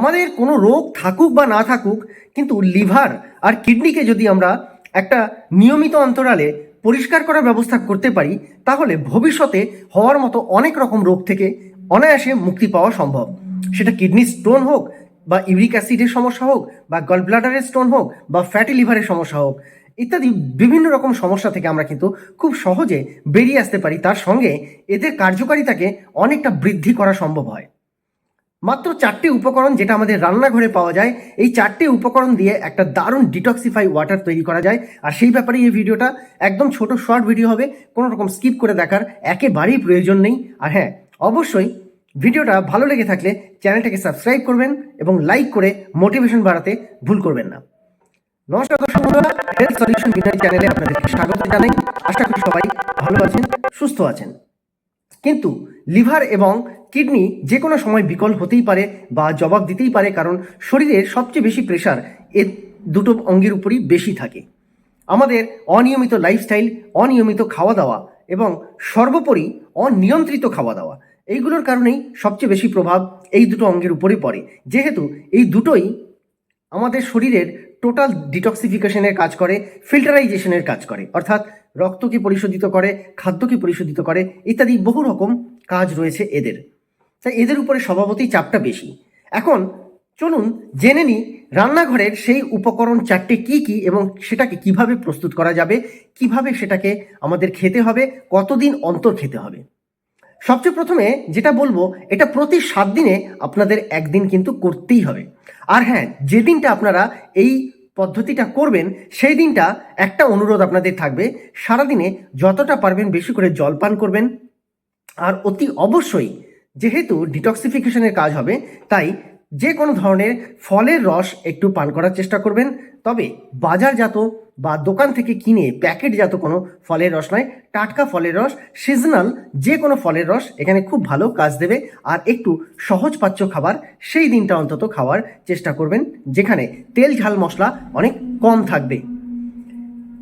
আমাদের কোনো রোগ থাকুক বা না থাকুক, কিন্তু লিভার আর কিডনিকে যদি আমরা একটা নিয়মিত অন্তরালে পরিষ্কার করার ব্যবস্থা করতে পারি, তাহলে ভবিষ্যতে হওয়ার মতো অনেক রকম রোগ থেকে অনায়াসে মুক্তি পাওয়া সম্ভব। সেটা কিডনি স্টোন হোক বা ইউরিক অ্যাসিডের সমস্যা হোক বা গল ব্লাডারের স্টোন হোক বা ফ্যাটি লিভারের সমস্যা হোক, ইত্যাদি বিভিন্ন রকম সমস্যা থেকে আমরা কিন্তু খুব সহজে বেরিয়ে আসতে পারি। তার সঙ্গে এদের কার্যকারিতাকে অনেকটা বৃদ্ধি করা সম্ভব হয়। মাত্র চারটে উপকরণ যেটা আমাদের রান্নাঘরে পাওয়া যায়, এই চারটে উপকরণ দিয়ে একটা দারুণ ডিটক্সিফাই ওয়াটার তৈরি করা যায়। আর সেই ব্যাপারে এই ভিডিওটা একদম ছোট শর্ট ভিডিও হবে, কোনো রকম স্কিপ করে দেখার একেবারেই প্রয়োজন নেই। আর হ্যাঁ অবশ্যই ভিডিওটা ভালো লেগে থাকলে চ্যানেলটাকে সাবস্ক্রাইব করবেন এবং লাইক করে মোটিভেশন বাড়াতে ভুল করবেন না। নমস্কার দর্শক হেলথ সলিউশন চ্যানেলে আপনাদেরকে স্বাগত জানাই। আশা করি সবাই ভালো আছেন, সুস্থ আছেন। কিন্তু লিভার এবং কিডনি যে কোনো সময় বিকল হতেই পারে বা জবাব দিতেই পারে কারণ শরীরের সবচেয়ে বেশি প্রেশার এ দুটো অঙ্গের উপরই বেশি থাকে। আমাদের অনিয়মিত লাইফস্টাইল অনিয়মিত খাওয়া দাওয়া এবং সর্বোপরি অনিয়ন্ত্রিত খাওয়া দাওয়া এইগুলোর কারণেই সবচেয়ে বেশি প্রভাব এই দুটো অঙ্গের উপরে পড়ে। যেহেতু এই দুটোই আমাদের শরীরের টোটাল ডিটক্সিফিকেশনের কাজ করে ফিল্টারাইজেশনের কাজ করে, অর্থাৎ রক্তকে পরিশোধিত করে খাদ্যকে পরিশোধিত করে, ইত্যাদি বহু রকম কাজ রয়েছে এদের। তাই এদের উপরে স্বভাবতই চাপটা বেশি। এখন চলুন জেনে নিই রান্নাঘরের সেই উপকরণ চারটে কি কি এবং সেটাকে কীভাবে প্রস্তুত করা যাবে, কীভাবে সেটাকে আমাদের খেতে হবে, কতদিন অন্তর খেতে হবে। সবচেয়ে প্রথমে যেটা বলব, এটা প্রতি সাত দিনে আপনাদের একদিন কিন্তু করতেই হবে। আর হ্যাঁ যে দিনটা আপনারা এই পদ্ধতিটা করবেন, সেই দিনটা একটা অনুরোধ আপনাদের থাকবে। সারাদিনে যতটা পারবেন বেশি করে জল পান করবেন। আর অতি অবশ্যই যেহেতু ডিটক্সিফিকেশনের কাজ হবে, তাই যে কোনো ধরনের ফলের রস একটু পান করার চেষ্টা করবেন। তবে বাজারজাত বা দোকান থেকে কিনে প্যাকেটজাত কোনো ফলের রস নয়। টাটকা ফলের রস সিজনাল যে কোনো ফলের রস এখানে খুব ভালো কাজ দেবে। আর একটু সহজ পাচ্য খাবার, সেই দিনটা অন্তত খাওয়ার চেষ্টা করবেন, যেখানে তেল ঝাল মশলা অনেক কম থাকবে।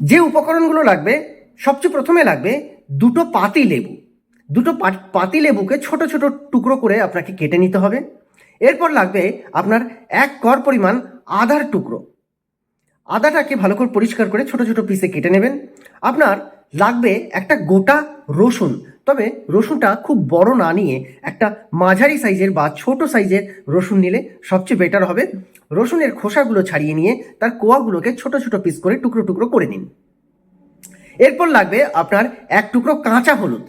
যে উপকরণগুলো লাগবে, সবচেয়ে প্রথমে লাগবে দুটো পাতি লেবু। দুটো পাতি লেবুকে ছোট ছোট টুকরো করে আপনাকে কেটে নিতে হবে। এরপর লাগবে আপনার এক কর পরিমাণ আদার টুকরো। আদাটাকে ভালো করে পরিষ্কার করে ছোট ছোট পিসে কেটে নেবেন। আপনার লাগবে একটা গোটা রসুন, তবে রসুনটা খুব বড় না নিয়ে একটা মাঝারি সাইজের বা ছোট সাইজের রসুন নিলে সবচেয়ে বেটার হবে। রসুনের খোসাগুলো ছাড়িয়ে নিয়ে তার কোয়াগুলোকে ছোট ছোট পিস করে টুকরো টুকরো করে নিন। এরপর লাগবে আপনার এক টুকরো কাঁচা হলুদ।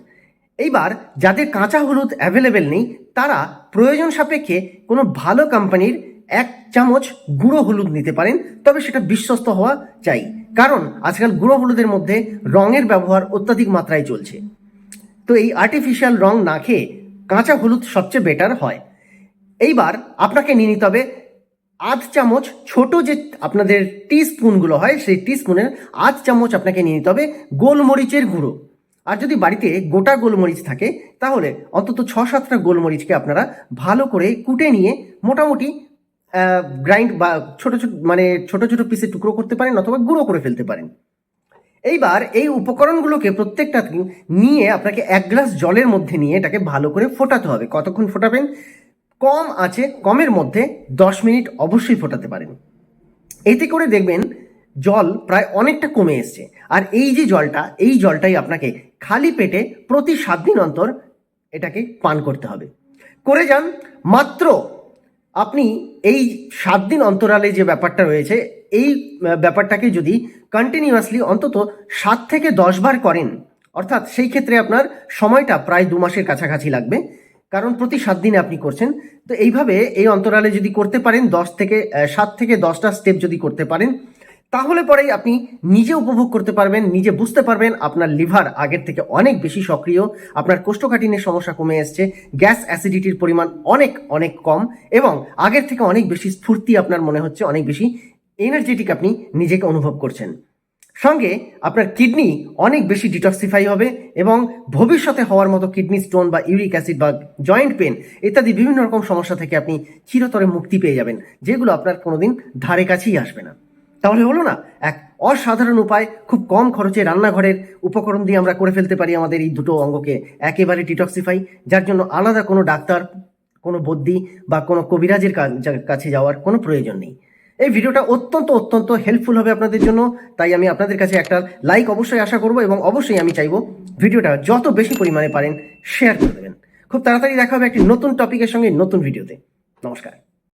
এইবার যাদের কাঁচা হলুদ অ্যাভেলেবেল নেই, তারা প্রয়োজন সাপেক্ষে কোনো ভালো কোম্পানির এক চামচ গুঁড়ো হলুদ নিতে পারেন, তবে সেটা বিশ্বস্ত হওয়া চাই, কারণ আজকাল গুঁড়ো হলুদের মধ্যে রঙের ব্যবহার অত্যাধিক মাত্রায় চলছে। তো এই আর্টিফিশিয়াল রং না খেয়ে কাঁচা হলুদ সবচেয়ে বেটার হয়। এইবার আপনাকে নিয়ে নিতে হবে আধ চামচ ছোট যে আপনাদের টি স্পুনগুলো হয়, সেই টি স্পুনের আধ চামচ আপনাকে নিয়ে নিতে হবে গোলমরিচের গুঁড়ো। আর যদি বাড়িতে গোটা গোলমরিচ থাকে, তাহলে অন্তত ছ সাতটা গোলমরিচকে আপনারা ভালো করে কুটে নিয়ে মোটামুটি গ্রাইন্ড বা ছোট ছোট মানে ছোট ছোট পিসে টুকরো করতে পারেন অথবা গুঁড়ো করে ফেলতে পারেন। এইবার এই উপকরণগুলোকে প্রত্যেকটা নিয়ে আপনাকে এক গ্লাস জলের মধ্যে নিয়ে এটাকে ভালো করে ফোটাতে হবে। কতক্ষণ ফোটাবেন? কম আছে, কমের মধ্যে দশ মিনিট অবশ্যই ফোটাতে পারেন। এতে করে দেখবেন জল প্রায় অনেকটা কমে এসছে। আর এই যে জলটা, এই জলটাই আপনাকে খালি পেটে প্রতি সাত দিন অন্তর এটাকে পান করতে হবে। করে যান মাত্র আপনি এই সাত দিন অন্তরালে যে ব্যাপারটা রয়েছে, এই ব্যাপারটাকে যদি কন্টিনিউয়াসলি অন্তত সাত থেকে দশ বার করেন, অর্থাৎ সেই ক্ষেত্রে আপনার সময়টা প্রায় দু মাসের কাছাকাছি লাগবে, কারণ প্রতি সাত দিনে আপনি করছেন। তো এইভাবে এই অন্তরালে যদি করতে পারেন, দশ থেকে সাত থেকে দশটা স্টেপ যদি করতে পারেন তাহলে পরেই আপনি নিজে উপভোগ করতে পারবেন, নিজে বুঝতে পারবেন আপনার লিভার আগের থেকে অনেক বেশি সক্রিয়, আপনার কোষ্ঠকাঠিন্যের সমস্যা কমে এসছে, গ্যাস অ্যাসিডিটির পরিমাণ অনেক অনেক কম এবং আগের থেকে অনেক বেশি স্ফূর্তি আপনার মনে হচ্ছে, অনেক বেশি এনার্জেটিক আপনি নিজেকে অনুভব করছেন। সঙ্গে আপনার কিডনি অনেক বেশি ডিটক্সিফাই হবে এবং ভবিষ্যতে হওয়ার মতো কিডনি স্টোন বা ইউরিক অ্যাসিড বা জয়েন্ট পেন ইত্যাদি বিভিন্ন রকম সমস্যা থেকে আপনি চিরতরে মুক্তি পেয়ে যাবেন, যেগুলো আপনার কোনোদিন ধারে কাছেই আসবে না। তাহলে হলো না, এক অসাধারণ উপায় খুব কম খরচে রান্নাঘরের উপকরণ দিয়ে আমরা করে ফেলতে পারি আমাদের এই দুটো অঙ্গকে। একেবারে ডিটক্সিফাই যার জন্য আলাদা কোনো ডাক্তার, কোনো বদ্যি বা কোনো কবিরাজের কাছে যাওয়ার কোনো প্রয়োজন নেই। এই ভিডিওটা অত্যন্ত অত্যন্ত হেল্পফুল হবে আপনাদের জন্য, তাই আমি আপনাদের কাছে একটা লাইক অবশ্যই আশা করব এবং অবশ্যই আমি চাইব ভিডিওটা যত বেশি পরিমাণে পারেন শেয়ার করে দেবেন। খুব তাড়াতাড়ি দেখা হবে একটি নতুন টপিকের সঙ্গে নতুন ভিডিওতে। নমস্কার।